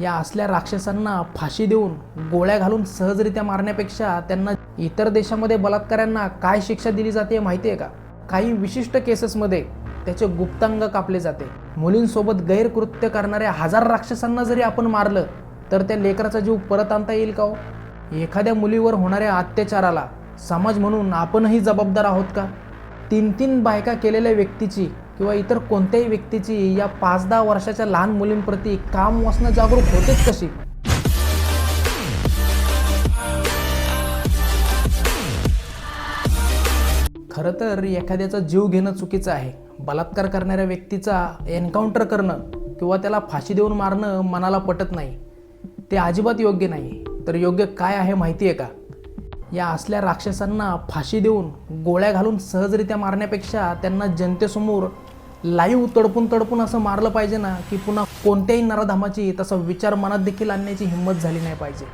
या असल्या राक्षसांना फाशी देऊन गोळ्या घालून सहजरित्या मारण्यापेक्षा त्यांना इतर देशामध्ये बलात्काऱ्यांना काय शिक्षा दिली जाते माहिती आहे का? काही विशिष्ट केसेसमध्ये त्याचे गुप्तांग कापले जाते. मुलींसोबत गैरकृत्य करणाऱ्या हजार राक्षसांना जरी आपण मारलं तर त्या लेकराचा जीव परत आणता येईल का हो? एखाद्या मुलीवर होणाऱ्या अत्याचाराला समाज म्हणून आपणही जबाबदार आहोत का? तीन तीन बायका केलेल्या व्यक्तीची किंवा इतर कोणत्याही व्यक्तीची या पाच दहा वर्षाच्या लहान मुलींप्रती काम वासना जागरूक होतेच कशी? खरं तर एखाद्याचा जीव घेणं चुकीचं आहे. बलात्कार करणाऱ्या व्यक्तीचा एन्काउंटर करणं किंवा त्याला फाशी देऊन मारणं मनाला पटत नाही. ते अजिबात योग्य नाही. तर योग्य काय आहे माहिती आहे का? या असल्या राक्षसांना फाशी देऊन गोळ्या घालून सहजरित्या मारण्यापेक्षा त्यांना जनतेसमोर लाईव्ह तडपून तडपून असं मारलं पाहिजे ना की पुन्हा कोणत्याही नराधामाची तसा विचार मनात देखील आणण्याची हिंमत झाली नाही पाहिजे.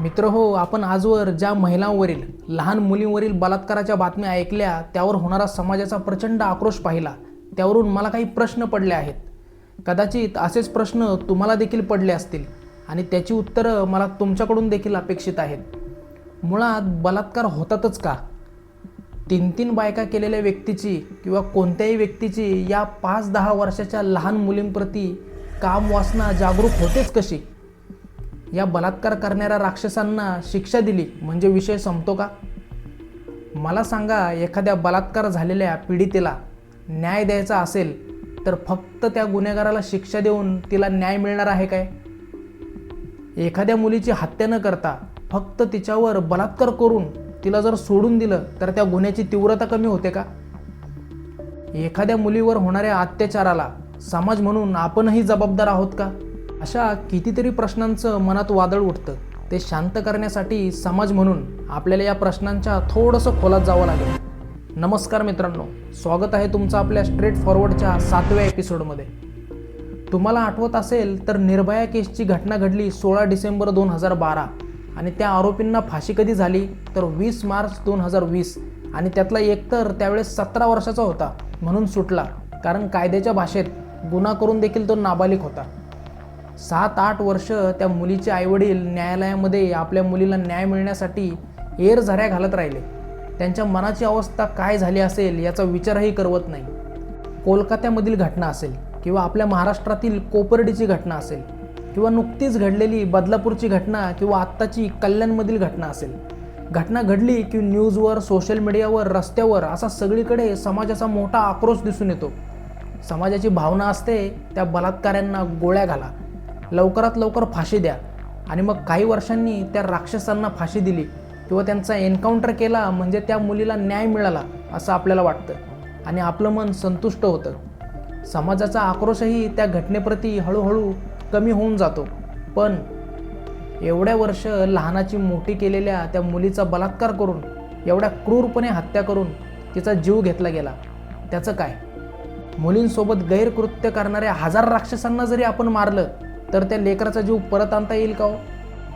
मित्र हो आपण आजवर ज्या महिलांवरील लहान मुलींवरील बलात्काराच्या बातम्या ऐकल्या त्यावर होणारा समाजाचा प्रचंड आक्रोश पाहिला. त्यावरून मला काही प्रश्न पडले आहेत. कदाचित असेच प्रश्न तुम्हाला देखील पडले असतील आणि त्याची उत्तरं मला तुमच्याकडून देखील अपेक्षित आहेत. मुळात बलात्कार होतातच का? तीन तीन बायका केलेल्या व्यक्तीची किंवा कोणत्याही व्यक्तीची या पाच दहा वर्षाच्या लहान मुलींप्रती काम वासना जागरूक होतेच कशी? या बलात्कार करणाऱ्या राक्षसांना शिक्षा दिली म्हणजे विषय संपतो का? मला सांगा एखाद्या बलात्कार झालेल्या पीडितेला न्याय द्यायचा असेल तर फक्त त्या गुन्हेगाराला शिक्षा देऊन तिला न्याय मिळणार आहे काय? एखाद्या मुलीची हत्या न करता फक्त तिच्यावर बलात्कार करून तिला जर सोडून दिलं तर त्या गुन्ह्याची तीव्रता कमी होते का? एखाद्या मुलीवर होणाऱ्या अत्याचाराला समाज म्हणून आपणही जबाबदार आहोत का? अशा कितीतरी प्रश्नांचं मनात वादळ उठतं. ते शांत करण्यासाठी समाज म्हणून आपल्याला या प्रश्नांच्या थोडंसं खोलात जावं लागेल. नमस्कार मित्रांनो स्वागत आहे तुमचं आपल्या स्ट्रेट फॉरवर्डच्या सातव्या एपिसोडमध्ये तुम्हाला आठवत असेल तर निर्भया केसची घटना घडली सोळा डिसेंबर दोन हजार बारा. आणि त्या आरोपींना फाशी कधी झाली? तर वीस मार्च दोन हजार वीस. आणि त्यातला एक तर त्यावेळेस सतरा वर्षाचा होता म्हणून सुटला. कारण कायद्याच्या भाषेत गुन्हा करून देखील तो नाबालिक होता. सात आठ वर्ष त्या मुलीचे आईवडील न्यायालयामध्ये आपल्या मुलीला न्याय मिळण्यासाठी एर झऱ्या घालत राहिले. त्यांच्या मनाची अवस्था काय झाली असेल याचा विचारही करवत नाही. कोलकात्यामधील घटना असेल किंवा आपल्या महाराष्ट्रातील कोपर्डीची घटना असेल किंवा नुकतीच घडलेली बदलापूरची घटना किंवा आत्ताची कल्याणमधील घटना असेल. घटना घडली की न्यूजवर सोशल मीडियावर रस्त्यावर असा सगळीकडे समाजाचा मोठा आक्रोश दिसून येतो. समाजाची भावना असते त्या बलात्काऱ्यांना गोळ्या घाला. लवकरात लवकर फाशी द्या. आणि मग काही वर्षांनी त्या राक्षसांना फाशी दिली किंवा त्यांचा एन्काउंटर केला म्हणजे त्या मुलीला न्याय मिळाला असं आपल्याला वाटतं. आणि आपलं मन संतुष्ट होतं. समाजाचा आक्रोशही त्या घटनेप्रती हळूहळू कमी होऊन जातो. पण एवढ्या वर्ष लहानाची मोठी केलेल्या त्या मुलीचा बलात्कार करून एवढ्या क्रूरपणे हत्या करून तिचा जीव घेतला गेला. त्याचं काय? मुलींसोबत गैरकृत्य करणाऱ्या हजार राक्षसांना जरी आपण मारलं तर त्या लेकराचा जीव परत आणता येईल का हो?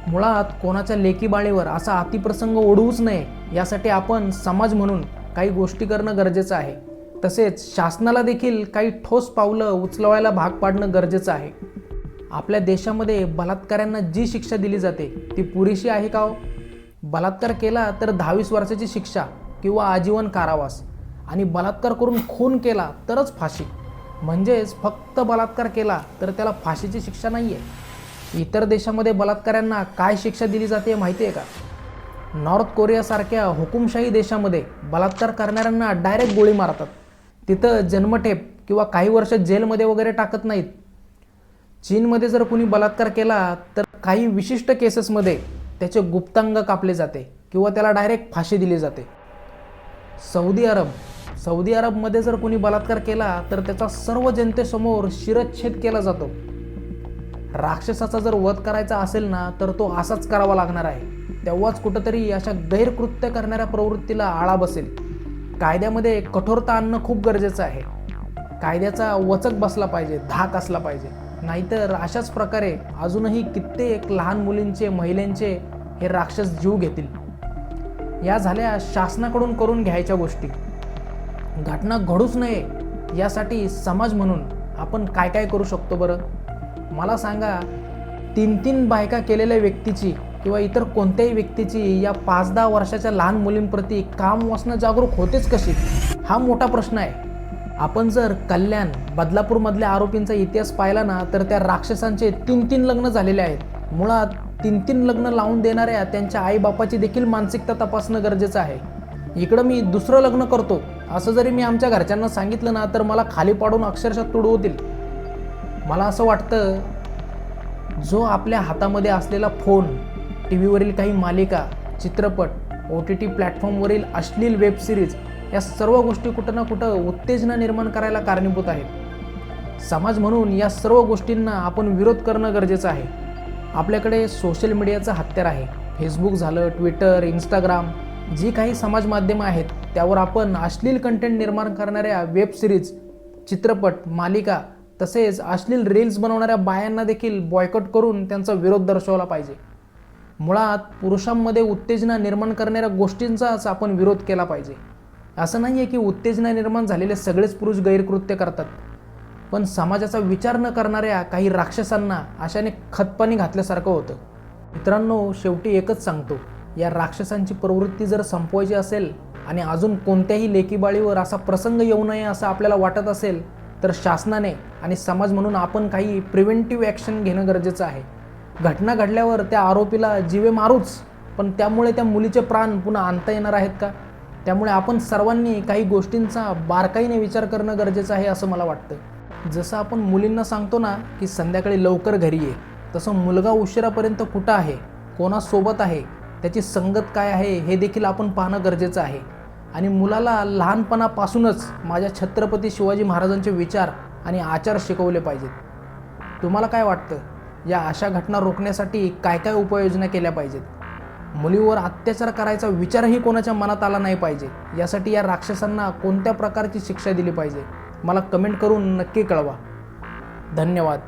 मुळात कोणाच्या लेकीबाळीवर असा अतिप्रसंग ओढवूच नये यासाठी आपण समाज म्हणून काही गोष्टी करणं गरजेचं आहे. तसेच शासनाला देखील काही ठोस पावलं उचलवायला भाग पाडणं गरजेचं आहे. आपल्या देशामध्ये बलात्कारांना जी शिक्षा दिली जाते ती पुरेशी आहे का हो? बलात्कार केला तर दहावीस वर्षाची शिक्षा किंवा आजीवन कारावास आणि बलात्कार करून खून केला तरच फाशी. म्हणजेच फक्त बलात्कार केला तर त्याला फाशीची शिक्षा नाही आहे इतर देशामध्ये बलात्कारांना काय शिक्षा दिली जाते माहिती आहे का? नॉर्थ कोरियासारख्या हुकुमशाही देशामध्ये बलात्कार करणाऱ्यांना डायरेक्ट गोळी मारतात. तिथं जन्मठेप किंवा काही वर्ष जेलमध्ये वगैरे टाकत नाहीत. चीनमध्ये जर कुणी बलात्कार केला तर काही विशिष्ट केसेसमध्ये त्याचे गुप्तांग कापले जाते किंवा त्याला डायरेक्ट फाशी दिली जाते. सौदी अरब सौदी अरबमध्ये जर कोणी बलात्कार केला तर त्याचा सर्व जनतेसमोर शिरच्छेद केला जातो. राक्षसाचा जर वध करायचा असेल ना तर तो असाच करावा लागणार आहे. तेव्हाच कुठंतरी अशा गैरकृत्य करणाऱ्या प्रवृत्तीला आळा बसेल. कायद्यामध्ये कठोरता आणणं खूप गरजेचं आहे. कायद्याचा वचक बसला पाहिजे धाक असला पाहिजे. नाहीतर अशाच प्रकारे अजूनही कित्येक लहान मुलींचे महिलांचे हे राक्षस जीव घेतील. या झाल्या शासनाकडून करून घ्यायच्या गोष्टी. घटना घडूच नये यासाठी समाज म्हणून आपण काय काय करू शकतो बरं? मला सांगा तीन तीन बायका केलेल्या व्यक्तीची किंवा इतर कोणत्याही व्यक्तीची या पाच दहा वर्षाच्या लहान मुलींप्रती काम वासना जागरूक होतेच कशी? हा मोठा प्रश्न आहे. आपण जर कल्याण बदलापूरमधल्या आरोपींचा इतिहास पाहिला ना तर त्या राक्षसांचे तीन तीन लग्न झालेले आहेत. मुळात तीन तीन लग्न लावून देणाऱ्या त्यांच्या आईबापाची देखील मानसिकता तपासणं गरजेचं आहे. इकडं मी दुसरं लग्न करतो. असं जरी मी आमच्या घरच्यांना सांगितलं ना तर मला खाली पाडून अक्षरशः तुडवतील. मला असं वाटतं जो आपल्या हातामध्ये असलेला फोन टी व्हीवरील काही मालिका चित्रपट ओ टी टी प्लॅटफॉर्मवरील अश्लील वेब सिरीज या सर्व गोष्टी कुठं ना कुठं उत्तेजना निर्माण करायला कारणीभूत आहेत. समाज म्हणून या सर्व गोष्टींना आपण विरोध करणं गरजेचं आहे. आपल्याकडे सोशल मीडियाचं हत्यार आहे. फेसबुक झालं ट्विटर इंस्टाग्राम जी काही समाज माध्यमं आहेत त्यावर आपण अश्लील कंटेंट निर्माण करणाऱ्या वेब सिरीज चित्रपट मालिका तसेच अश्लील रील्स बनवणाऱ्या बायांना देखील बॉयकॉट करून त्यांचा विरोध दर्शवला पाहिजे. मुळात पुरुषांमध्ये उत्तेजना निर्माण करणाऱ्या गोष्टींचाच आपण विरोध केला पाहिजे. असं नाही आहे की उत्तेजना निर्माण झालेले सगळेच पुरुष गैरकृत्य करतात. पण समाजाचा विचार न करणाऱ्या काही राक्षसांना अशाने खतपाणी घातल्यासारखं होतं. मित्रांनो शेवटी एकच सांगतो. या राक्षसांची प्रवृत्ती जर संपवायची असेल आणि अजून कोणत्याही लेकीबाळीवर असा प्रसंग येऊ नये असं आपल्याला वाटत असेल तर शासनाने आणि समाज म्हणून आपण काही प्रिव्हेंटिव्ह ॲक्शन घेणं गरजेचं आहे. घटना घडल्यावर त्या आरोपीला जीवे मारूच पण त्यामुळे त्या मुलीचे प्राण पुन्हा आणता येणार आहेत का? त्यामुळे आपण सर्वांनी काही गोष्टींचा बारकाईने विचार करणं गरजेचं आहे असं मला वाटतं. जसं आपण मुलींना सांगतो ना की संध्याकाळी लवकर घरी ये. तसं मुलगा उशिरापर्यंत कुठं आहे? कोणासोबत आहे? त्याची संगत काय आहे? हे देखील आपण पाहणं गरजेचं आहे. आणि मुलाला लहानपणापासूनच माझ्या छत्रपती शिवाजी महाराजांचे विचार आणि आचार शिकवले पाहिजेत. तुम्हाला काय वाटतं? या अशा घटना रोखण्यासाठी काय काय उपाययोजना केल्या पाहिजेत? मुलीवर अत्याचार करायचा विचारही कोणाच्या मनात आला नाही पाहिजे. यासाठी या राक्षसांना कोणत्या प्रकारची शिक्षा दिली पाहिजे? मला कमेंट करून नक्की कळवा. धन्यवाद.